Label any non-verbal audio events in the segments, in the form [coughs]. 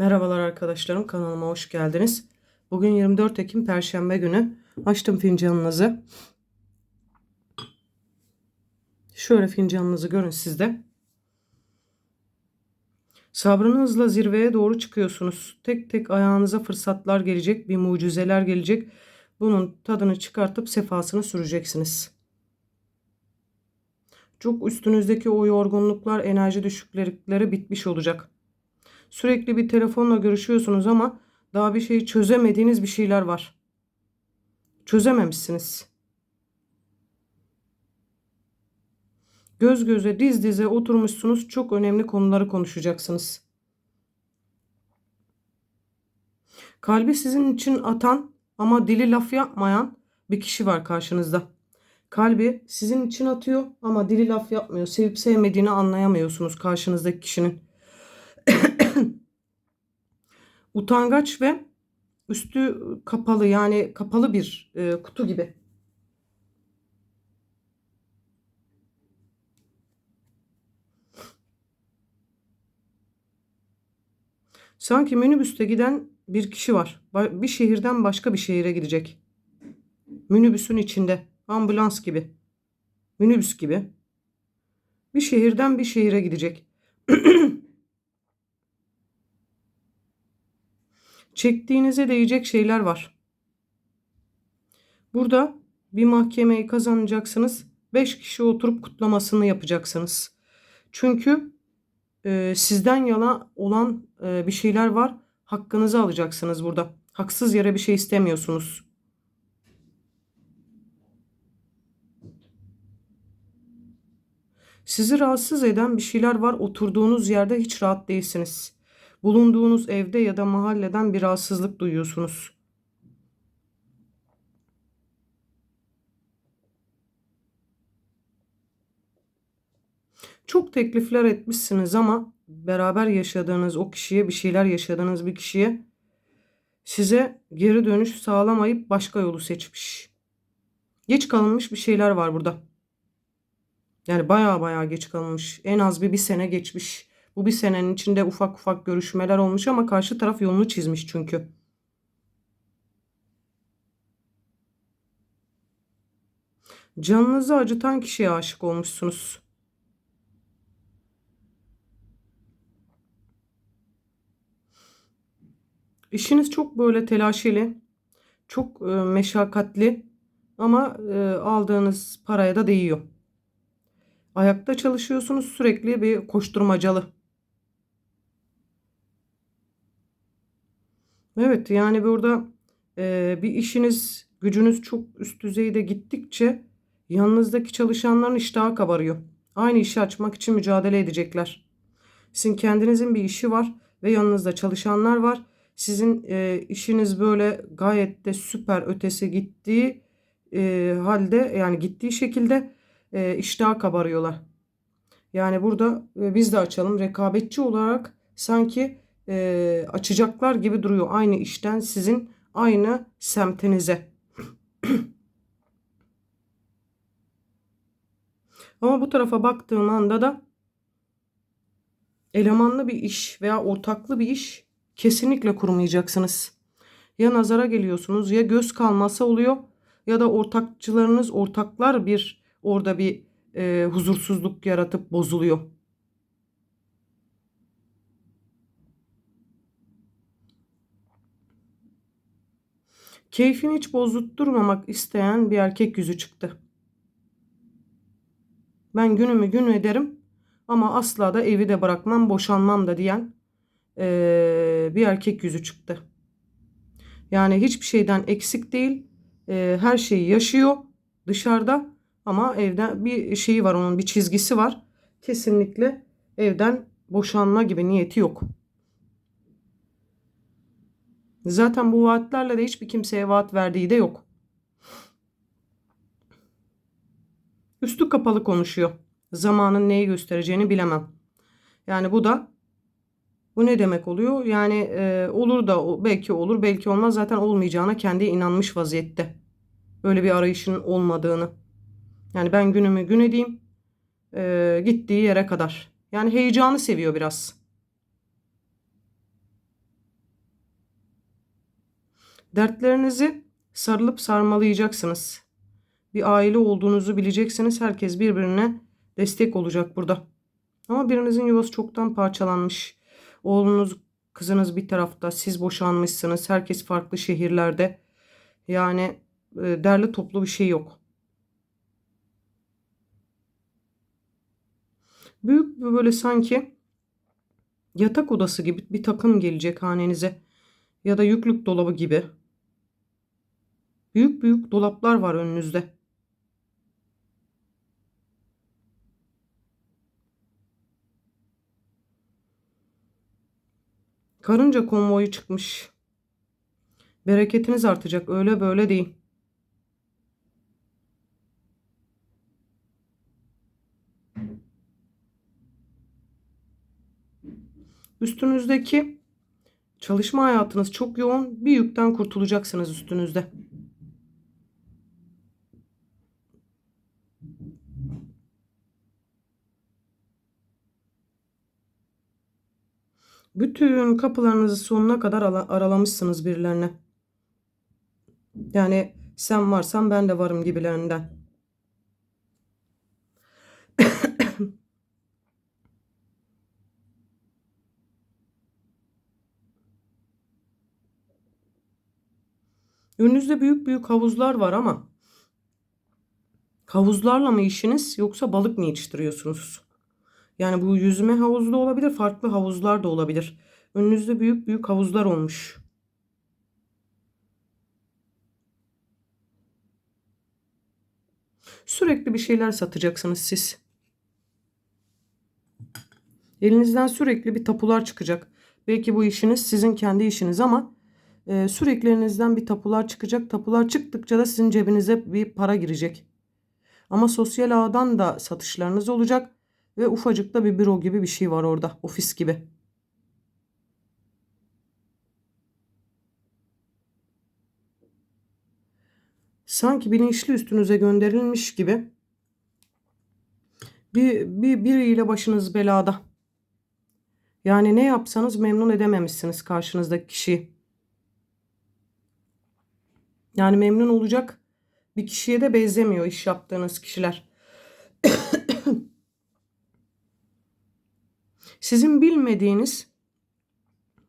Merhabalar arkadaşlarım kanalıma hoş geldiniz. Bugün 24 Ekim Perşembe günü. Açtım fincanınızı. Şöyle fincanınızı görün sizde. Sabrınızla zirveye doğru çıkıyorsunuz. Tek tek ayağınıza fırsatlar gelecek, bir mucizeler gelecek. Bunun tadını çıkartıp sefasını süreceksiniz. Çok üstünüzdeki o yorgunluklar, enerji düşüklükleri bitmiş olacak. Sürekli bir telefonla görüşüyorsunuz ama daha bir şeyi çözemediğiniz bir şeyler var. Çözememişsiniz. Göz göze, diz dize oturmuşsunuz. Çok önemli konuları konuşacaksınız. Kalbi sizin için atan ama dili laf yapmayan bir kişi var karşınızda. Kalbi sizin için atıyor ama dili laf yapmıyor. Sevip sevmediğini anlayamıyorsunuz karşınızdaki kişinin. Utangaç ve üstü kapalı yani kapalı bir e, kutu gibi. Sanki minibüste giden bir kişi var. Bir şehirden başka bir şehire gidecek. Minibüsün içinde. Ambulans gibi. Minibüs gibi. Bir şehirden bir şehire gidecek. [clears throat] Çektiğinize değecek şeyler var. Burada bir mahkemeyi kazanacaksınız. 5 kişi oturup kutlamasını yapacaksınız. Çünkü e, sizden yana olan e, bir şeyler var. Hakkınızı alacaksınız burada. Haksız yere bir şey istemiyorsunuz. Sizi rahatsız eden bir şeyler var. Oturduğunuz yerde hiç rahat değilsiniz. Bulunduğunuz evde ya da mahalleden bir rahatsızlık duyuyorsunuz. Çok teklifler etmişsiniz ama beraber yaşadığınız o kişiye bir şeyler yaşadığınız bir kişiye size geri dönüş sağlamayıp başka yolu seçmiş. Geç kalınmış bir şeyler var burada. Yani baya baya geç kalınmış. En az bir bir sene geçmiş. Bu bir senenin içinde ufak ufak görüşmeler olmuş ama karşı taraf yolunu çizmiş çünkü. Canınızı acıtan kişiye aşık olmuşsunuz. İşiniz çok böyle telaşeli, çok e, meşakkatli ama e, aldığınız paraya da değiyor. Ayakta çalışıyorsunuz sürekli bir koşturmacalı. Evet yani burada e, bir işiniz gücünüz çok üst düzeyde gittikçe yanınızdaki çalışanların iştahı kabarıyor. Aynı işi açmak için mücadele edecekler. Sizin kendinizin bir işi var ve yanınızda çalışanlar var. Sizin e, işiniz böyle gayet de süper ötesi gittiği e, halde yani gittiği şekilde e, iştahı kabarıyorlar. Yani burada e, biz de açalım rekabetçi olarak sanki e, açacaklar gibi duruyor. Aynı işten sizin aynı semtinize. [clears throat] Ama bu tarafa baktığım anda da elemanlı bir iş veya ortaklı bir iş kesinlikle kurmayacaksınız. Ya nazara geliyorsunuz ya göz kalması oluyor ya da ortakçılarınız ortaklar bir orada bir e, huzursuzluk yaratıp bozuluyor. Keyfini hiç bozdurmamak isteyen bir erkek yüzü çıktı. Ben günümü gün ederim ama asla da evi de bırakmam, boşanmam da diyen ee, bir erkek yüzü çıktı. Yani hiçbir şeyden eksik değil. Ee, her şeyi yaşıyor dışarıda ama evden bir şeyi var onun bir çizgisi var. Kesinlikle evden boşanma gibi niyeti yok. Zaten bu vaatlerle de hiçbir kimseye vaat verdiği de yok. Üstü kapalı konuşuyor. Zamanın neyi göstereceğini bilemem. Yani bu da bu ne demek oluyor? Yani e, olur da belki olur belki olmaz zaten olmayacağına kendi inanmış vaziyette. Böyle bir arayışın olmadığını. Yani ben günümü gün edeyim e, gittiği yere kadar. Yani heyecanı seviyor biraz. Dertlerinizi sarılıp sarmalayacaksınız. Bir aile olduğunuzu bileceksiniz. Herkes birbirine destek olacak burada. Ama birinizin yuvası çoktan parçalanmış. Oğlunuz, kızınız bir tarafta, siz boşanmışsınız. Herkes farklı şehirlerde. Yani e, derli toplu bir şey yok. Büyük bir böyle sanki yatak odası gibi bir takım gelecek hanenize. Ya da yüklük dolabı gibi. Büyük büyük dolaplar var önünüzde. Karınca konvoyu çıkmış. Bereketiniz artacak öyle böyle değil. Üstünüzdeki çalışma hayatınız çok yoğun. Bir yükten kurtulacaksınız üstünüzde. Bütün kapılarınızı sonuna kadar ala- aralamışsınız birilerine. Yani sen varsan ben de varım gibilerinden. Önünüzde büyük büyük havuzlar var ama havuzlarla mı işiniz yoksa balık mı yetiştiriyorsunuz? Yani bu yüzme havuzu da olabilir, farklı havuzlar da olabilir. Önünüzde büyük büyük havuzlar olmuş. Sürekli bir şeyler satacaksınız siz. Elinizden sürekli bir tapular çıkacak. Belki bu işiniz sizin kendi işiniz ama e, sürekli elinizden bir tapular çıkacak. Tapular çıktıkça da sizin cebinize bir para girecek. Ama sosyal ağdan da satışlarınız olacak ve ufacık da bir büro gibi bir şey var orada, ofis gibi. Sanki bilinçli üstünüze gönderilmiş gibi bir, bir biriyle başınız belada. Yani ne yapsanız memnun edememişsiniz karşınızdaki kişiyi. Yani memnun olacak bir kişiye de benzemiyor iş yaptığınız kişiler. Sizin bilmediğiniz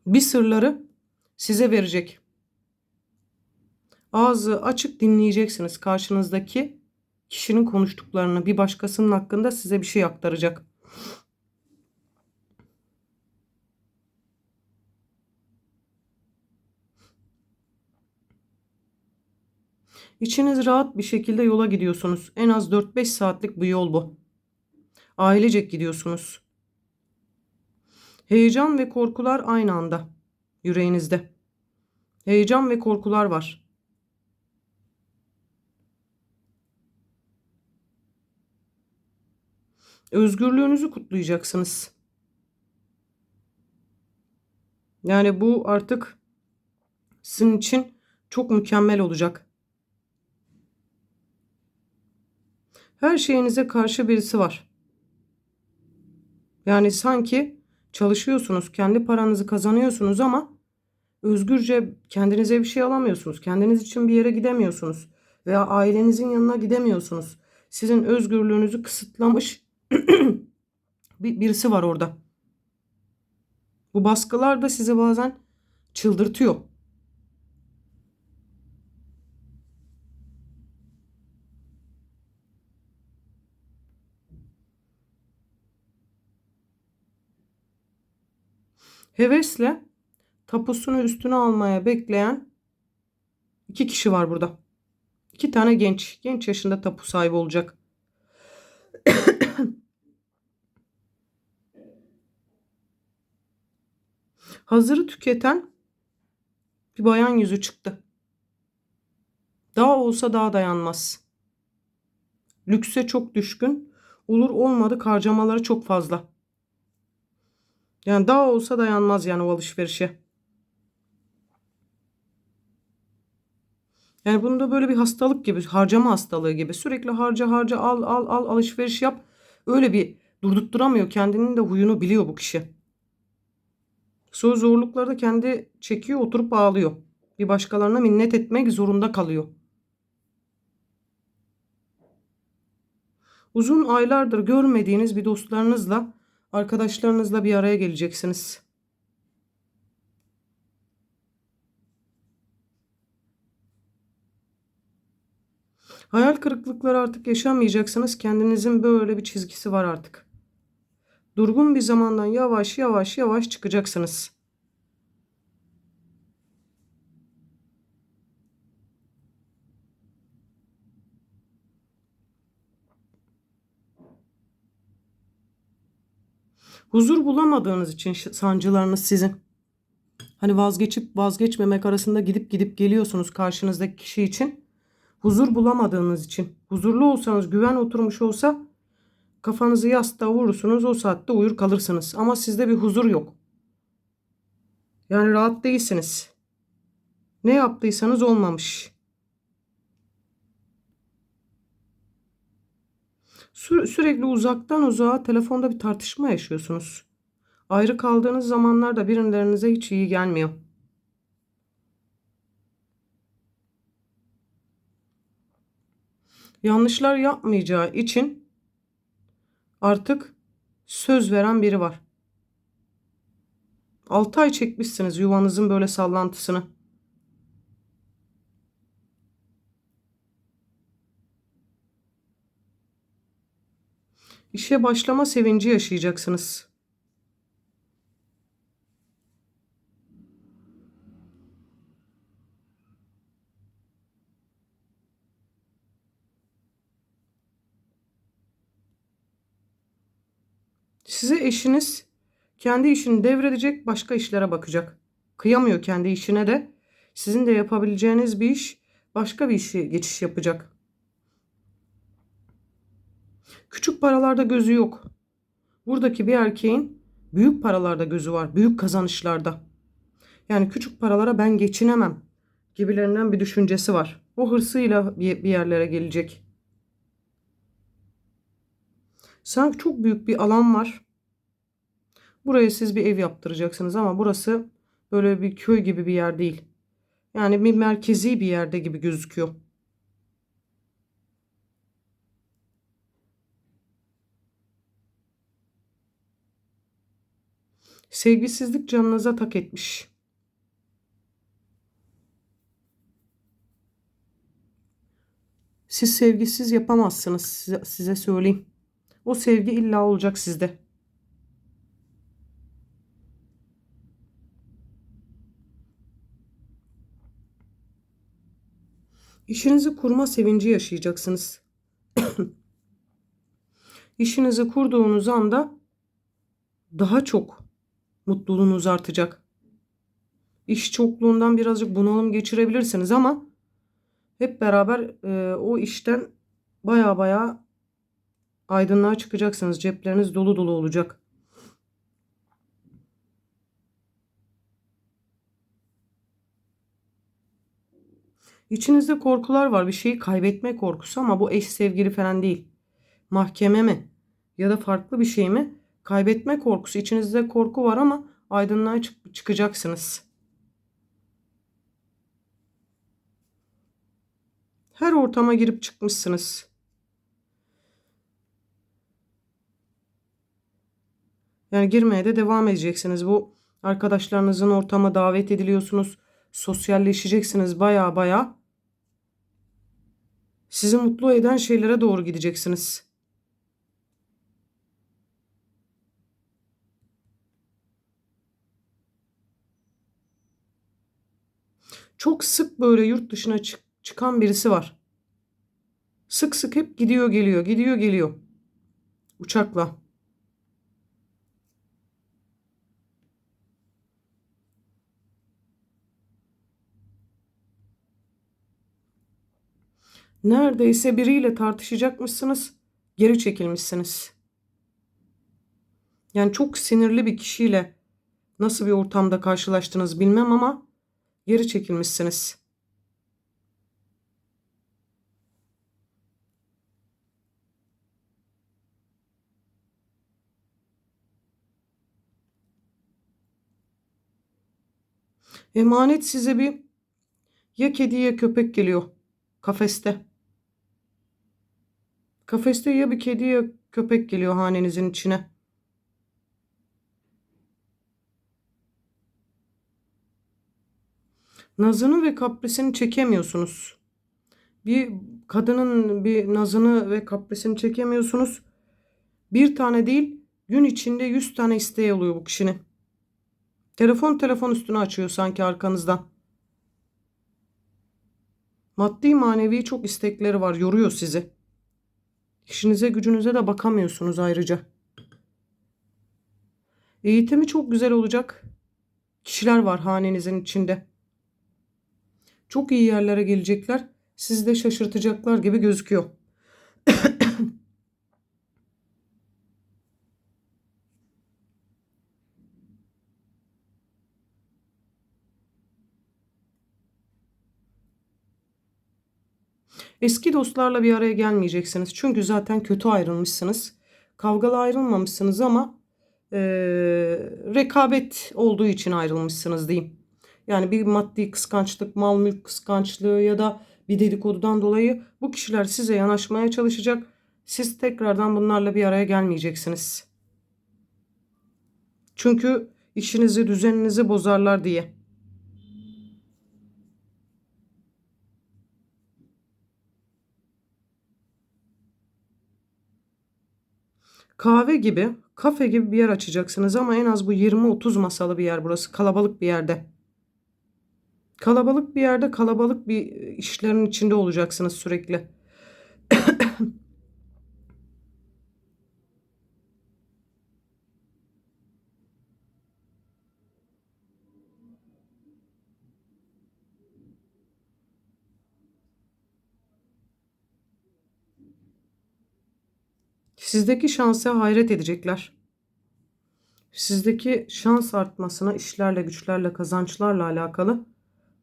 bir sırları size verecek. Ağzı açık dinleyeceksiniz karşınızdaki kişinin konuştuklarını. Bir başkasının hakkında size bir şey aktaracak. İçiniz rahat bir şekilde yola gidiyorsunuz. En az 4-5 saatlik bir yol bu. Ailecek gidiyorsunuz. Heyecan ve korkular aynı anda yüreğinizde. Heyecan ve korkular var. Özgürlüğünüzü kutlayacaksınız. Yani bu artık sizin için çok mükemmel olacak. Her şeyinize karşı birisi var. Yani sanki çalışıyorsunuz, kendi paranızı kazanıyorsunuz ama özgürce kendinize bir şey alamıyorsunuz. Kendiniz için bir yere gidemiyorsunuz veya ailenizin yanına gidemiyorsunuz. Sizin özgürlüğünüzü kısıtlamış [clears throat] bir birisi var orada. Bu baskılar da sizi bazen çıldırtıyor. Hevesle tapusunu üstüne almaya bekleyen iki kişi var burada. İki tane genç. Genç yaşında tapu sahibi olacak. [coughs] Hazırı tüketen bir bayan yüzü çıktı. Daha olsa daha dayanmaz. Lükse çok düşkün. Olur olmadık harcamaları çok fazla. Yani daha olsa dayanmaz yani o alışverişe. Yani bunda böyle bir hastalık gibi, harcama hastalığı gibi. Sürekli harca harca al al al alışveriş yap. Öyle bir durdurtturamıyor. Kendinin de huyunu biliyor bu kişi. Sonra zorluklarda kendi çekiyor oturup ağlıyor. Bir başkalarına minnet etmek zorunda kalıyor. Uzun aylardır görmediğiniz bir dostlarınızla, arkadaşlarınızla bir araya geleceksiniz. Hayal kırıklıkları artık yaşamayacaksınız. Kendinizin böyle bir çizgisi var artık. Durgun bir zamandan yavaş yavaş yavaş çıkacaksınız. Huzur bulamadığınız için sancılarınız sizin. Hani vazgeçip vazgeçmemek arasında gidip gidip geliyorsunuz karşınızdaki kişi için. Huzur bulamadığınız için. Huzurlu olsanız, güven oturmuş olsa kafanızı yastığa vurursunuz, o saatte uyur kalırsınız. Ama sizde bir huzur yok. Yani rahat değilsiniz. Ne yaptıysanız olmamış. Sü sürekli uzaktan uzağa telefonda bir tartışma yaşıyorsunuz. Ayrı kaldığınız zamanlarda birilerinize hiç iyi gelmiyor. Yanlışlar yapmayacağı için artık söz veren biri var. 6 ay çekmişsiniz yuvanızın böyle sallantısını. İşe başlama sevinci yaşayacaksınız. Size eşiniz kendi işini devredecek, başka işlere bakacak. Kıyamıyor kendi işine de. Sizin de yapabileceğiniz bir iş başka bir işe geçiş yapacak. Küçük paralarda gözü yok. Buradaki bir erkeğin büyük paralarda gözü var. Büyük kazanışlarda. Yani küçük paralara ben geçinemem gibilerinden bir düşüncesi var. O hırsıyla bir yerlere gelecek. Sanki çok büyük bir alan var. Buraya siz bir ev yaptıracaksınız ama burası böyle bir köy gibi bir yer değil. Yani bir merkezi bir yerde gibi gözüküyor. Sevgisizlik canınıza tak etmiş. Siz sevgisiz yapamazsınız size, size söyleyeyim. O sevgi illa olacak sizde. İşinizi kurma sevinci yaşayacaksınız. [clears throat] İşinizi kurduğunuz anda daha çok mutluluğunuz artacak. İş çokluğundan birazcık bunalım geçirebilirsiniz ama hep beraber e, o işten baya baya aydınlığa çıkacaksınız. Cepleriniz dolu dolu olacak. İçinizde korkular var. Bir şeyi kaybetme korkusu ama bu eş sevgili falan değil. Mahkeme mi? Ya da farklı bir şey mi? Kaybetme korkusu. İçinizde korku var ama aydınlığa çık çıkacaksınız. Her ortama girip çıkmışsınız. Yani girmeye de devam edeceksiniz. Bu arkadaşlarınızın ortama davet ediliyorsunuz. Sosyalleşeceksiniz baya baya. Sizi mutlu eden şeylere doğru gideceksiniz. Çok sık böyle yurt dışına çık çıkan birisi var. Sık sık hep gidiyor geliyor, gidiyor geliyor. Uçakla. Neredeyse biriyle tartışacakmışsınız, geri çekilmişsiniz. Yani çok sinirli bir kişiyle nasıl bir ortamda karşılaştınız bilmem ama geri çekilmişsiniz. Emanet size bir Ya kedi ya köpek geliyor kafeste. Kafeste ya bir kedi ya köpek geliyor hanenizin içine. Nazını ve kaprisini çekemiyorsunuz. Bir kadının bir nazını ve kaprisini çekemiyorsunuz. Bir tane değil, gün içinde yüz tane isteği oluyor bu kişinin. Telefon telefon üstüne açıyor sanki arkanızdan. Maddi manevi çok istekleri var, yoruyor sizi. İşinize gücünüze de bakamıyorsunuz ayrıca. Eğitimi çok güzel olacak. Kişiler var hanenizin içinde. Çok iyi yerlere gelecekler. Sizi de şaşırtacaklar gibi gözüküyor. Eski dostlarla bir araya gelmeyeceksiniz. Çünkü zaten kötü ayrılmışsınız. Kavgalı ayrılmamışsınız ama eee, rekabet olduğu için ayrılmışsınız diyeyim. Yani bir maddi kıskançlık, mal mülk kıskançlığı ya da bir dedikodudan dolayı bu kişiler size yanaşmaya çalışacak. Siz tekrardan bunlarla bir araya gelmeyeceksiniz. Çünkü işinizi, düzeninizi bozarlar diye. Kahve gibi, kafe gibi bir yer açacaksınız ama en az bu 20-30 masalı bir yer burası. Kalabalık bir yerde. Kalabalık bir yerde, kalabalık bir işlerin içinde olacaksınız sürekli. Sizdeki şansa hayret edecekler. Sizdeki şans artmasına işlerle, güçlerle, kazançlarla alakalı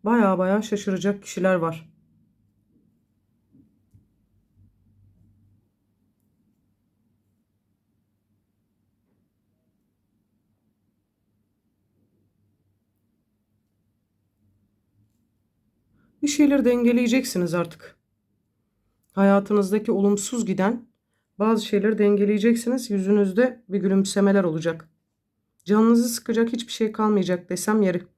baya baya şaşıracak kişiler var. Bir şeyleri dengeleyeceksiniz artık. Hayatınızdaki olumsuz giden bazı şeyleri dengeleyeceksiniz. Yüzünüzde bir gülümsemeler olacak. Canınızı sıkacak hiçbir şey kalmayacak desem yeri.